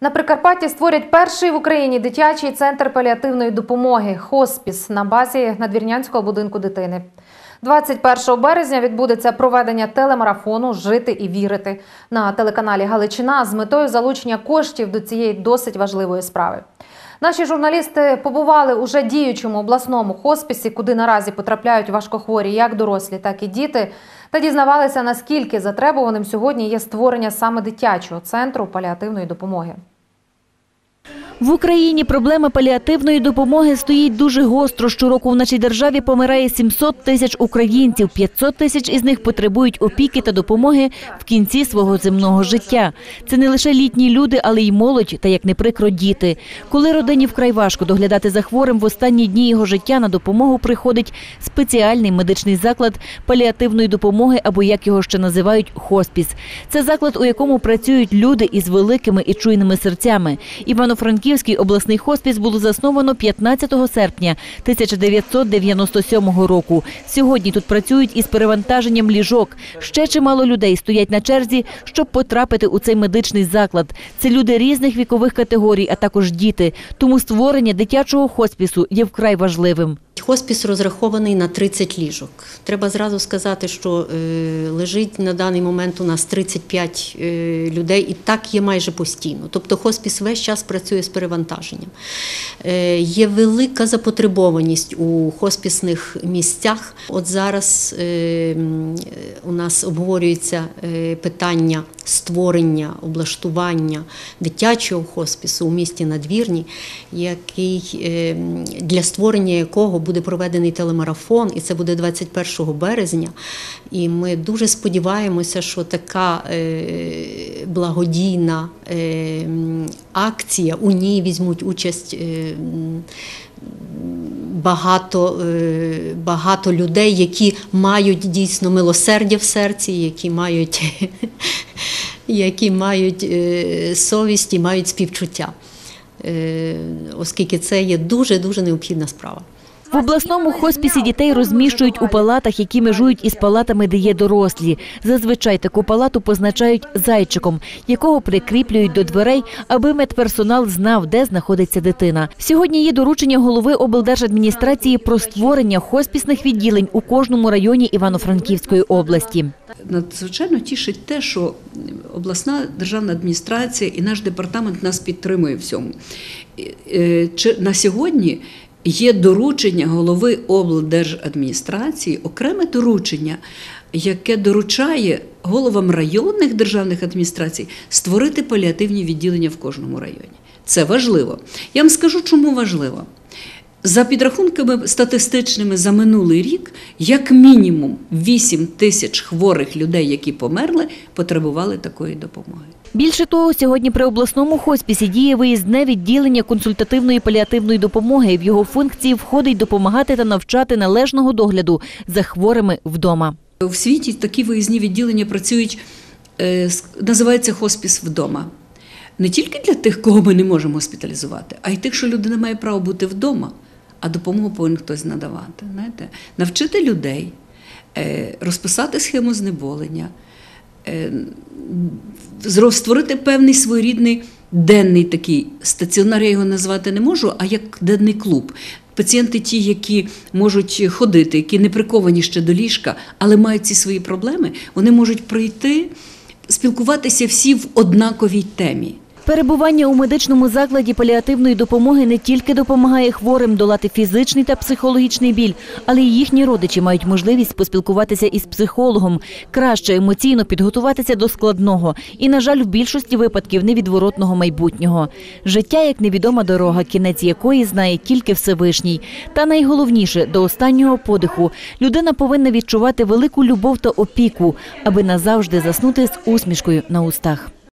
На Прикарпатті створять перший в Україні дитячий центр паліативної допомоги хоспіс на базі надвірнянського будинку дитини. 21 березня відбудеться проведення телемарафону Жити і вірити на телеканалі Галичина з метою залучення коштів до цієї досить важливої справи. Наші журналісти побували у вже діючому обласному хоспісі, куди наразі потрапляють важкохворі як дорослі, так і діти, та дізнавалися, наскільки затребуваним сьогодні є створення саме дитячого центру паліативної допомоги. В Україні проблема паліативної допомоги стоїть дуже гостро. Щороку в нашій державі помирає 700 тисяч українців. 500 тисяч із них потребують опіки та допомоги в кінці свого земного життя. Це не лише літні люди, але й молодь та, як не прикро, діти. Коли родині вкрай важко доглядати за хворим, в останні дні його життя на допомогу приходить спеціальний медичний заклад паліативної допомоги, або як його ще називають хоспіс. Це заклад, у якому працюють люди із великими і чуйними серцями. Івано-Франківський обласний хоспіс було засновано 15 серпня 1997 року. Сьогодні тут працюють із перевантаженням ліжок. Ще чимало людей стоять на черзі, щоб потрапити у цей медичний заклад. Це люди різних вікових категорій, а також діти. Тому створення дитячого хоспісу є вкрай важливим. Хоспіс розрахований на 30 ліжок. Треба зразу сказати, що е, лежить на даний момент у нас 35 е, людей, і так є майже постійно. Тобто хоспіс весь час працює з перевантаженням. Е, є велика запотребованість у хоспісних місцях. От зараз у нас обговорюється питання створення, облаштування дитячого хоспісу у місті Надвірні, який е, для створення якого буде проведений телемарафон, і це буде 21 березня. І ми дуже сподіваємося, що така е, благодійна е, акція у ній візьмуть участь. Багато, багато людей, які мають дійсно милосердя в серці, які мають, які мають е, совість і мають співчуття, Е, оскільки це є дуже дуже необхідна справа. В обласному хоспісі дітей розміщують у палатах, які межують із палатами, де є дорослі. Зазвичай таку палату позначають зайчиком, якого прикріплюють до дверей, аби медперсонал знав, де знаходиться дитина. Сьогодні є доручення голови облдержадміністрації про створення хоспісних відділень у кожному районі Івано-Франківської області. Надзвичайно тішить те, що обласна державна адміністрація і наш департамент нас підтримує в цьому. Е, на сьогодні є доручення голови облдержадміністрації, окреме доручення, яке доручає головам районних державних адміністрацій створити паліативні відділення в кожному районі. Це важливо. Я вам скажу, чому важливо. За підрахунками статистичними за минулий рік, як мінімум 8 тисяч хворих людей, які померли, потребували такої допомоги. Більше того, сьогодні при обласному хоспісі діє виїзне відділення консультативної паліативної допомоги. В його функції входить допомагати та навчати належного догляду за хворими вдома. В світі такі виїзні відділення працюють, е, називається хоспіс вдома. Не тільки для тих, кого ми не можемо госпіталізувати, а й тих, що людина має право бути вдома, а допомогу повинен хтось надавати. Знаєте? Навчити людей, е, розписати схему знеболення, е, створити певний своєрідний денний такий стаціонар, я його назвати не можу, а як денний клуб. Пацієнти, ті, які можуть ходити, які не приковані ще до ліжка, але мають ці свої проблеми, вони можуть прийти, спілкуватися всі в однаковій темі. Перебування у медичному закладі паліативної допомоги не тільки допомагає хворим долати фізичний та психологічний біль, але й їхні родичі мають можливість поспілкуватися із психологом, краще емоційно підготуватися до складного і, на жаль, в більшості випадків невідворотного майбутнього. Життя як невідома дорога, кінець якої знає тільки Всевишній. Та найголовніше до останнього подиху людина повинна відчувати велику любов та опіку, аби назавжди заснути з усмішкою на устах.